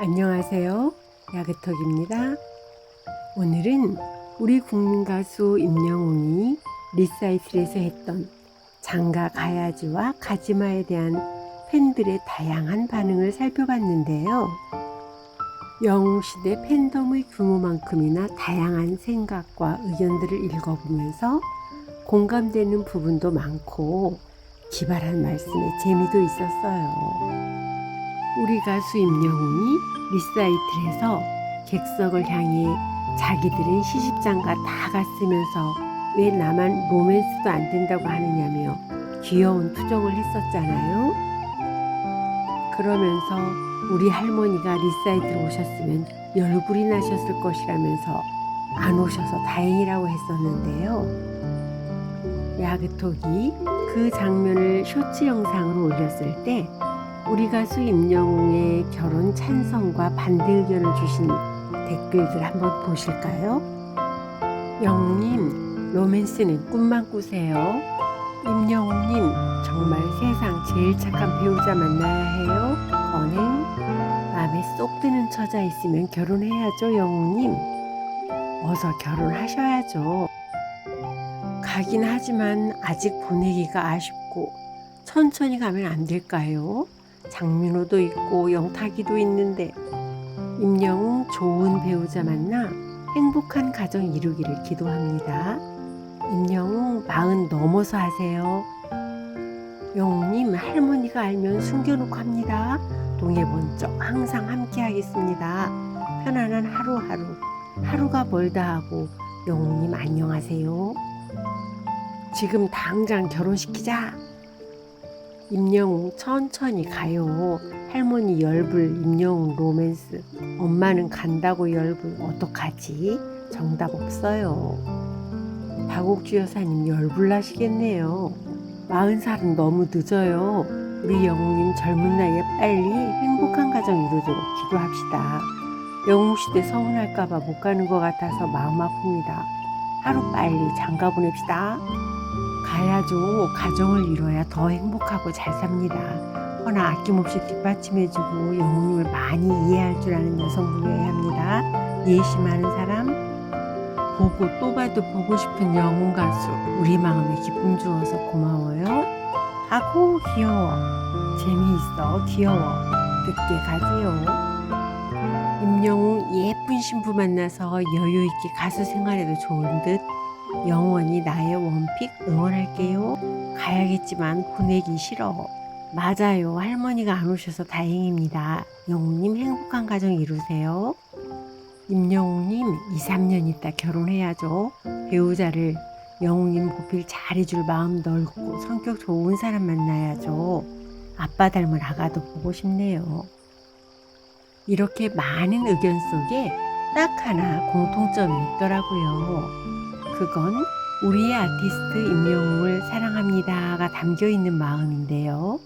안녕하세요. 야그톡입니다. 오늘은 우리 국민 가수 임영웅이 리사이틀에서 했던 장가 가야지와 가지마에 대한 팬들의 다양한 반응을 살펴봤는데요. 영웅 시대 팬덤의 규모만큼이나 다양한 생각과 의견들을 읽어보면서 공감되는 부분도 많고 기발한 말씀에 재미도 있었어요. 우리 가수 임영웅이 리사이틀에서 객석을 향해 자기들은 시집장가 다 갔으면서 왜 나만 로맨스도 안 된다고 하느냐며 귀여운 투정을 했었잖아요. 그러면서 우리 할머니가 리사이틀 오셨으면 열불이 나셨을 것이라면서 안 오셔서 다행이라고 했었는데요. 야그톡이 그 장면을 쇼츠 영상으로 올렸을 때 우리 가수 임영웅의 결혼 찬성과 반대 의견을 주신 댓글들 한번 보실까요? 영웅님, 로맨스는 꿈만 꾸세요. 임영웅님, 정말 세상 제일 착한 배우자 만나야 해요. 언행, 마음에 쏙 드는 처자 있으면 결혼해야죠, 영웅님. 어서 결혼하셔야죠. 가긴 하지만 아직 보내기가 아쉽고 천천히 가면 안 될까요? 장민호도 있고 영탁이도 있는데 임영웅 좋은 배우자 만나 행복한 가정 이루기를 기도합니다. 임영웅 마흔 넘어서 하세요. 영웅님 할머니가 알면 숨겨놓고 합니다. 동해 번쩍 항상 함께 하겠습니다. 편안한 하루하루 하루가 멀다 하고 영웅님 안녕하세요. 지금 당장 결혼시키자. 임영웅 천천히 가요. 할머니 열불 임영웅 로맨스. 엄마는 간다고 열불 어떡하지? 정답 없어요. 박옥주 여사님 열불 나시겠네요. 마흔 살은 너무 늦어요. 우리 영웅님 젊은 나이에 빨리 행복한 가정 이루도록 기도합시다. 영웅 시대 서운할까봐 못 가는 것 같아서 마음 아픕니다. 하루 빨리 장가 보냅시다. 가야죠. 가정을 이뤄야 더 행복하고 잘 삽니다. 허나 아낌없이 뒷받침해주고 영웅님을 많이 이해할 줄 아는 여성분이어야 합니다. 많은 사람, 보고 또 봐도 보고 싶은 영웅 가수, 우리 마음에 기쁨 주어서 고마워요. 아고 귀여워. 재미있어 귀여워. 늦게 가지요. 임영웅 예쁜 신부 만나서 여유 있게 가수 생활해도 좋은 듯 영원히 나의 원픽 응원할게요. 가야겠지만 보내기 싫어. 맞아요. 할머니가 안 오셔서 다행입니다. 영웅님 행복한 가정 이루세요. 임영웅님 2, 3년 있다 결혼해야죠. 배우자를 영웅님 보필 잘해줄 마음 넓고 성격 좋은 사람 만나야죠. 아빠 닮은 아가도 보고 싶네요. 이렇게 많은 의견 속에 딱 하나 공통점이 있더라고요. 그건 우리의 아티스트 임영웅을 사랑합니다가 담겨 있는 마음인데요.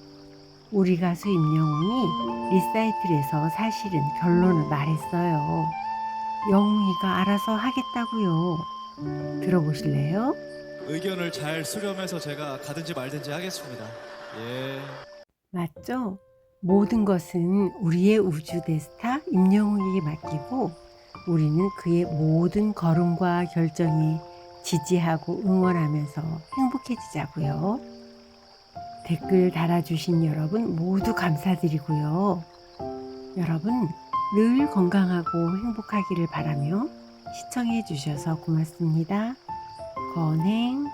우리 가수 임영웅이 리사이틀에서 사실은 결론을 말했어요. 영웅이가 알아서 하겠다고요. 들어보실래요? 의견을 잘 수렴해서 제가 가든지 말든지 하겠습니다. 예. 맞죠? 모든 것은 우리의 우주 대스타 임영웅에게 맡기고 우리는 그의 모든 걸음과 결정에 지지하고 응원하면서 행복해지자고요. 댓글 달아주신 여러분 모두 감사드리고요. 여러분 늘 건강하고 행복하기를 바라며 시청해 주셔서 고맙습니다. 건행